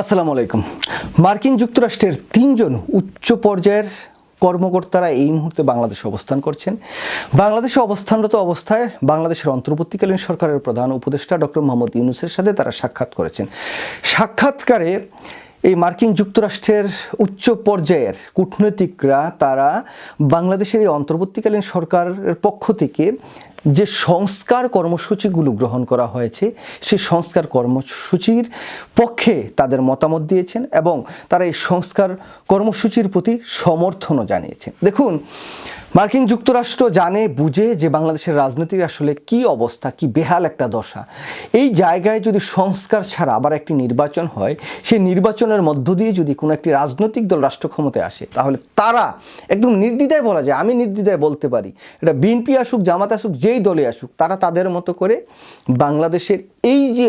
আসসালামু আলাইকুম। মার্কিন যুক্তরাষ্ট্রের তিনজন উচ্চ পর্যায়ের কর্মকর্তারা এই মুহূর্তে বাংলাদেশে অবস্থান করছেন। বাংলাদেশে অবস্থানরত অবস্থায় বাংলাদেশের অন্তর্বর্তীকালীন সরকারের প্রধান উপদেষ্টা ডক্টর মোহাম্মদ ইউনুসের সাথে তারা সাক্ষাৎ করেছেন। সাক্ষাৎকারে এই মার্কিন যুক্তরাষ্ট্রের উচ্চ পর্যায়ের কূটনৈতিকরা তারা বাংলাদেশের এই অন্তর্বর্তীকালীন সরকারের পক্ষ থেকে যে সংস্কার কর্মসূচিগুলো গ্রহণ করা হয়েছে, সেই সংস্কার কর্মসূচির পক্ষে তাদের মতামত দিয়েছেন এবং তারা এই সংস্কার কর্মসূচির প্রতি সমর্থনও জানিয়েছেন। দেখুন মার্কিন যুক্তরাষ্ট্র জানে, বুঝে যে বাংলাদেশের রাজনীতির আসলে কি অবস্থা, কি বেহাল একটা দশা। এই জায়গায় যদি সংস্কার ছাড়া আবার একটি নির্বাচন হয়, সেই নির্বাচনের মধ্য দিয়ে যদি কোনো একটি রাজনৈতিক দল রাষ্ট্র ক্ষমতায় আসে, তাহলে তারা একদম নির্দ্বিধায় বলা যায়, আমি নির্দ্বিধায় বলতে পারি, এটা বিএনপি আসুক, জামাত আসুক, যেই দলে আসুক, তারা তাদের মতো করে বাংলাদেশের এই যে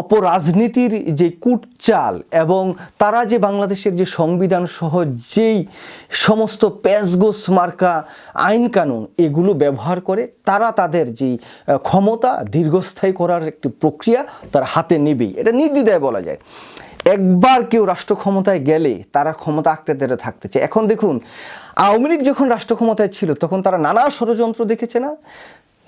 অপরাজনীতির যে কুটচাল এবং তারা যে বাংলাদেশের যে সংবিধান সহ যেই সমস্ত প্যাসগোস মার্কা আইন কানুন এগুলো ব্যবহার করে, তারা তাদের যে ক্ষমতা দীর্ঘস্থায়ী করার একটি প্রক্রিয়া তার হাতে নেবেই। এটা নির্দ্বিধায় বলা যায়। একবার কেউ রাষ্ট্র ক্ষমতায় গেলে তারা ক্ষমতা আঁকড়ে ধরে থাকতে চায়। এখন দেখুন, আওয়ামী লীগ যখন রাষ্ট্র ক্ষমতায় ছিল, তখন তারা নানা ষড়যন্ত্র দেখেছে না?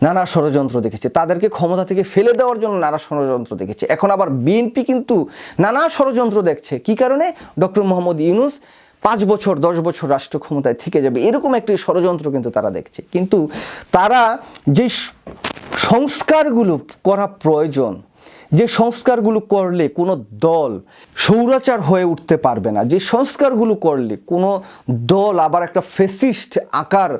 নানা ষড়যন্ত্র দেখেছে। তাদেরকে ক্ষমতা থেকে ফেলে দেওয়ার জন্য নানা ষড়যন্ত্র দেখেছে। এখন আবার বিএনপি কিন্তু নানা ষড়যন্ত্র দেখছে। কি কারণে? ডক্টর মোহাম্মদ ইউনুস পাঁচ বছর, দশ বছর রাষ্ট্র ক্ষমতায় থেকে যাবে। এরকম একটি ষড়যন্ত্র কিন্তু তারা দেখছে। কিন্তু তারা যে সংস্কারগুলো করা প্রয়োজন যে সংস্কারগুলো করলে কোনো দল সৌরাচার হয়ে উঠতে পারবে না, যে সংস্কারগুলো করলে কোনো দল আবার একটা ফেসিস্ট আকার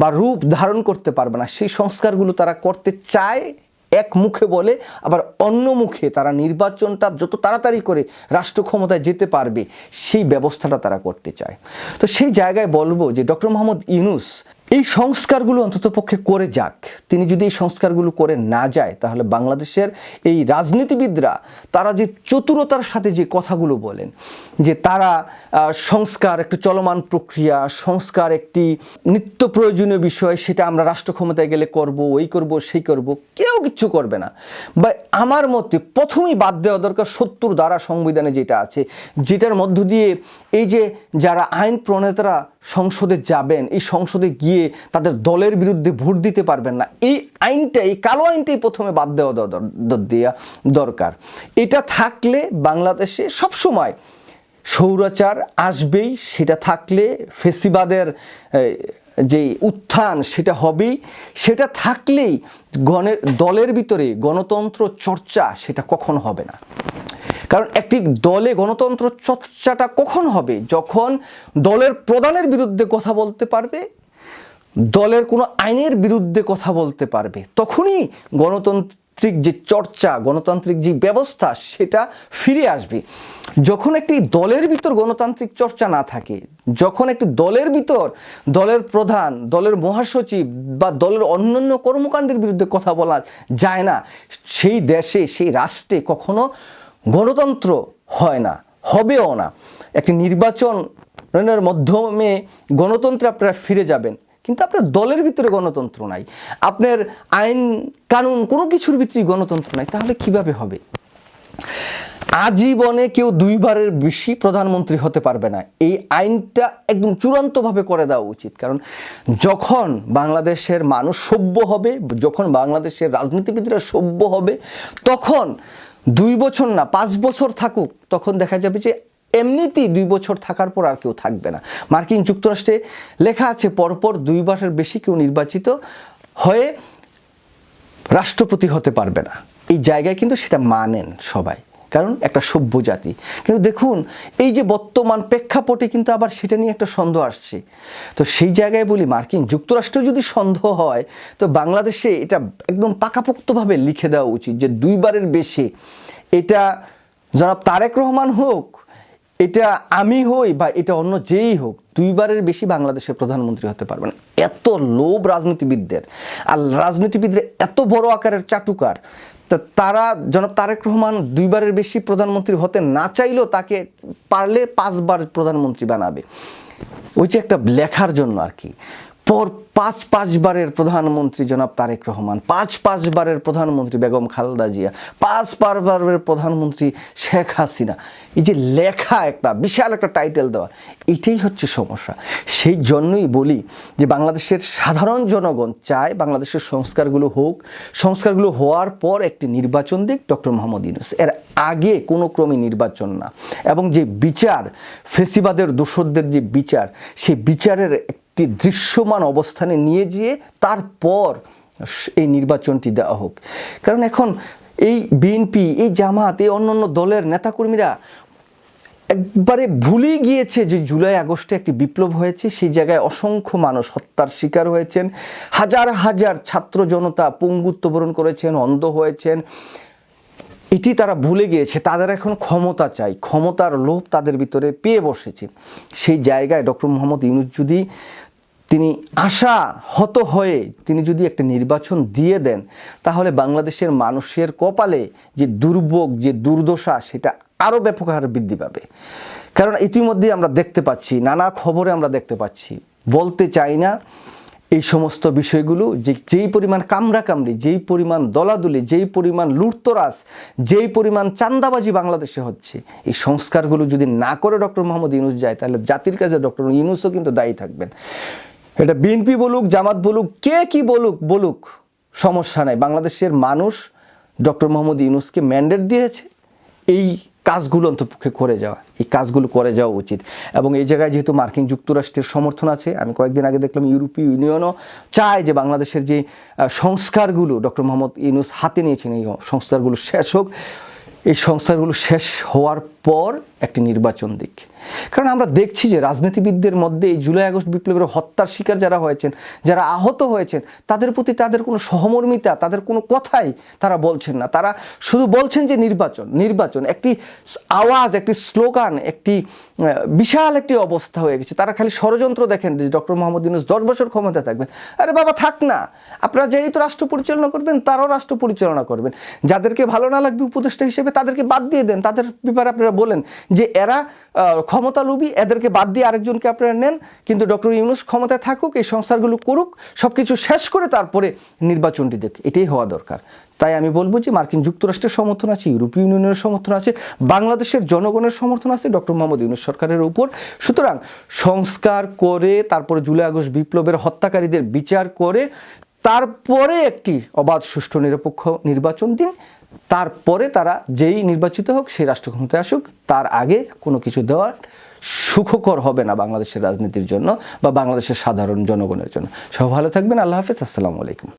বা রূপ ধারণ করতে পারবে না, সেই সংস্কারগুলো তারা করতে চায় এক মুখে বলে, আবার অন্য মুখে তারা নির্বাচনটা যত তাড়াতাড়ি করে রাষ্ট্র ক্ষমতায় যেতে পারবে, সেই ব্যবস্থাটা তারা করতে চায়। তো সেই জায়গায় বলব যে ডক্টর মোহাম্মদ ইউনুস এই সংস্কারগুলো অন্তত পক্ষে করে যাক। তিনি যদি এই সংস্কারগুলো করে না যায়, তাহলে বাংলাদেশের এই রাজনীতিবিদরা, তারা যে চতুরতার সাথে যে কথাগুলো বলেন, যে তারা সংস্কার একটি চলমান প্রক্রিয়া, সংস্কার একটি নিত্য প্রয়োজনীয় বিষয়, সেটা আমরা রাষ্ট্র ক্ষমতায় গেলে করব, ওই করব, সেই করব, কেউ কিচ্ছু করবে না। বা আমার মতে প্রথমেই বাদ দেওয়া দরকার সত্তর দ্বারা সংবিধানে যেটা আছে, যেটার মধ্য দিয়ে এই যে যারা আইন প্রণেতারা সংসদে যাবেন, এই সংসদে গিয়ে তাদের দলের বিরুদ্ধে ভোট দিতে পারবেন না। এই আইনটা এই কালো আইনটাই প্রথমে বাদ দেওয়া দেওয়া দরকার। এটা থাকলে বাংলাদেশে সবসময় সৌরাচার আসবেই, সেটা থাকলে ফেসিবাদের যে উত্থান সেটা হবেই। সেটা থাকলেই গণের, দলের ভিতরে গণতন্ত্র চর্চা সেটা কখন হবে না? কারণ একটি দলে গণতন্ত্র চর্চাটা কখন হবে? যখন দলের প্রধানের বিরুদ্ধে কথা বলতে পারবে দলের কোনো আইনের বিরুদ্ধে কথা বলতে পারবে, তখনই গণতান্ত্রিক যে চর্চা, গণতান্ত্রিক যে ব্যবস্থা, সেটা ফিরে আসবে। যখন একটি দলের ভিতর গণতান্ত্রিক চর্চা না থাকে, যখন একটি দলের ভিতর দলের প্রধান, দলের মহাসচিব বা দলের অন্যান্য কর্মকাণ্ডের বিরুদ্ধে কথা বলা যায় না, সেই দেশে, সেই রাষ্ট্রে কখনো গণতন্ত্র হয় না, হবেও না। একটি নির্বাচনের মাধ্যমে গণতন্ত্রে আপনারা ফিরে যাবেন। কিন্তু আপনার দলের ভিতরে গণতন্ত্র নাই। আপনার আইন, কানুন কোনো কিছুর ভিতরেই গণতন্ত্র নাই। তাহলে কীভাবে হবে? আজীবনে কেউ দুইবারের বেশি প্রধানমন্ত্রী হতে পারবে না। এই আইনটা একদম চূড়ান্তভাবে করে দেওয়া উচিত। কারণ যখন বাংলাদেশের মানুষ সভ্য হবে, যখন বাংলাদেশের রাজনীতিবিদরা সভ্য হবে, তখন দুই বছর না, পাঁচ বছর থাকুক, তখন দেখা যাবে যে এমনিতেই দুই বছর থাকার পর আর কেউ থাকবে না। মার্কিন যুক্তরাষ্ট্রে লেখা আছে, পরপর দুই দুইবারের বেশি কেউ নির্বাচিত হয়ে রাষ্ট্রপতি হতে পারবে না। এই জায়গায় কিন্তু সেটা মানেন সবাই, কারণ একটা সভ্য জাতি। কিন্তু দেখুন, এই যে বর্তমান প্রেক্ষাপটে কিন্তু আবার সেটা নিয়ে একটা সন্দেহ আসছে। তো সেই জায়গায় বলি, মার্কিন যুক্তরাষ্ট্র যদি সন্দেহ হয়, তো বাংলাদেশে এটা একদম পাকাপোক্তভাবে লিখে দেওয়া উচিত যে দুইবারের বেশি। এটা জনাব তারেক রহমান হোক এটা আমি হই বা এটা অন্য যেই হোক, দুইবারের বেশি বাংলাদেশের প্রধানমন্ত্রী হতে পারবেন। এত লোভ রাজনীতিবিদদের। আর রাজনীতিবিদদের এত বড় আকারের চাটুকার। তারা, জনাব তারেক রহমান দুইবারের বেশি প্রধানমন্ত্রী হতে না চাইলেও তাকে পারলে পাঁচবার প্রধানমন্ত্রী বানাবে। ওই যে একটা লেখার জন্য আর কি। পর পাঁচ পাঁচবারের প্রধানমন্ত্রী জনাব তারেক রহমান, পাঁচ পাঁচবারের প্রধানমন্ত্রী বেগম খালেদা জিয়া, পাঁচ পাঁচবারের প্রধানমন্ত্রী শেখ হাসিনা। এই যে লেখা একটা, বিশাল একটা টাইটেল দেওয়া, এটাই হচ্ছে সমস্যা। সেই জন্যই বলি যে বাংলাদেশের সাধারণ জনগণ চায় বাংলাদেশের সংস্কারগুলো হোক। সংস্কারগুলো হওয়ার পর একটি নির্বাচন দিক ডক্টর মোহাম্মদ ইউনুস। এর আগে কোনো ক্রমে নির্বাচন না। এবং যে বিচার, ফেসিবাদের দোষরদের যে বিচার, সেই বিচারের একটি দৃশ্যমান অবস্থানে নিয়ে গিয়ে তারপর এই নির্বাচনটি দেওয়া হোক। কারণ এখন এই বিএনপি, এই জামাত, এই অন্যান্য দলের নেতাকর্মীরা একবারে ভুলেই গিয়েছে যে জুলাই আগস্টে একটি বিপ্লব হয়েছে। সেই জায়গায় অসংখ্য মানুষ হত্যার শিকার হয়েছেন। হাজার হাজার ছাত্র জনতা পঙ্গুত্ব বরণ করেছেন, অন্ধ হয়েছেন। এটি তারা ভুলে গিয়েছে। তাদের এখন ক্ষমতা চাই। ক্ষমতার লোভ তাদের ভিতরে পেয়ে বসেছে। সেই জায়গায় ডক্টর মোহাম্মদ ইউনুস যদি তিনি আশা হত হয়ে তিনি যদি একটা নির্বাচন দিয়ে দেন, তাহলে বাংলাদেশের মানুষের কপালে যে দুর্ভোগ, যে দুর্দশা, সেটা আরও ব্যাপক হারে বৃদ্ধি পাবে। কারণ ইতিমধ্যে আমরা দেখতে পাচ্ছি, নানা খবরে আমরা দেখতে পাচ্ছি, বলতে চাই না এই সমস্ত বিষয়গুলো, যে যেই পরিমাণ কামড়া কামড়ি যেই পরিমাণ দলাদলি, যেই পরিমাণ লুটতরাজ, যেই পরিমাণ চান্দাবাজি বাংলাদেশে হচ্ছে, এই সংস্কারগুলো যদি না করে ডক্টর মোহাম্মদ ইউনুস যায়, তাহলে জাতির কাছে ডক্টর ইউনুসও কিন্তু দায়ী থাকবেন। এটা বিএনপি বলুক, জামাত বলুক, কে কি বলুক বলুক, সমস্যা নাই। বাংলাদেশের মানুষ ডক্টর মোহাম্মদ ইউনুসকে ম্যান্ডেট দিয়েছে, এই কাজগুলো অন্তপক্ষে করে যাওয়া, এই কাজগুলো করে যাওয়া উচিত। এবং এই জায়গায় যেহেতু মার্কিন যুক্তরাষ্ট্রের সমর্থন আছে, আমি কয়েকদিন আগে দেখলাম ইউরোপীয় ইউনিয়নও চায় যে বাংলাদেশের যে সংস্কারগুলো ডক্টর মোহাম্মদ ইউনুস হাতে নিয়েছেন, এই সংস্কারগুলো শেষ হোক। এই সংস্কারগুলো শেষ হওয়ার পর একটি নির্বাচন দিক। কারণ আমরা দেখছি যে রাজনীতিবিদদের মধ্যে এই জুলাই আগস্ট বিপ্লবের হত্যার শিকার যারা হয়েছেন, যারা আহত হয়েছেন, তাদের প্রতি তাদের কোনো সহমর্মিতা, তাদের কোনো কথাই তারা বলছেন না। তারা শুধু বলছেন যে নির্বাচন নির্বাচন। একটি আওয়াজ, একটি স্লোগান, একটি বিশাল একটি অবস্থা হয়ে গেছে। তারা খালি ষড়যন্ত্র দেখেন যে ডক্টর মোহাম্মদ ইউনুস দশ বছর ক্ষমতা থাকবেন। আরে বাবা, থাক না। আপনারা যেই তো রাষ্ট্র পরিচালনা করবেন, তারাও রাষ্ট্র পরিচালনা করবেন। যাদেরকে ভালো না লাগবে উপদেষ্টা হিসেবে তাদেরকে বাদ দিয়ে দেন। তাদের ব্যাপারে আপনারা বলেন যে এরা ক্ষমতালোভী, এদেরকে বাদ দিয়ে আরেকজনকে আপনারা নেন, কিন্তু ডক্টর ইউনুস ক্ষমতায় থাকুক, এই সংস্কারগুলো করুক সব কিছু শেষ করে তারপরে নির্বাচনটি দেখ, এটাই হওয়া দরকার। তাই আমি বলব যে মার্কিন যুক্তরাষ্ট্রের সমর্থন আছে, ইউরোপীয় ইউনিয়নের সমর্থন আছে, বাংলাদেশের জনগণের সমর্থন আছে, ডক্টর মোহাম্মদ ইউনুস সরকারের উপর। সুতরাং সংস্কার করে, তারপরে জুলাই আগস্ট বিপ্লবের হত্যাকারীদের বিচার করে, তারপরে একটি অবাধ, সুষ্ঠু, নিরপেক্ষ নির্বাচন দিন তারপরে তারা যেই নির্বাচিত হোক, সেই রাষ্ট্র ক্ষমতায় আসুক, তার আগে কোনো কিছু দেওয়ার সুখকর হবে না বাংলাদেশের রাজনীতির জন্য বা বাংলাদেশের সাধারণ জনগণের জন্য। সব ভালো থাকবেন, আল্লাহ হাফিজ, আসসালামু আলাইকুম।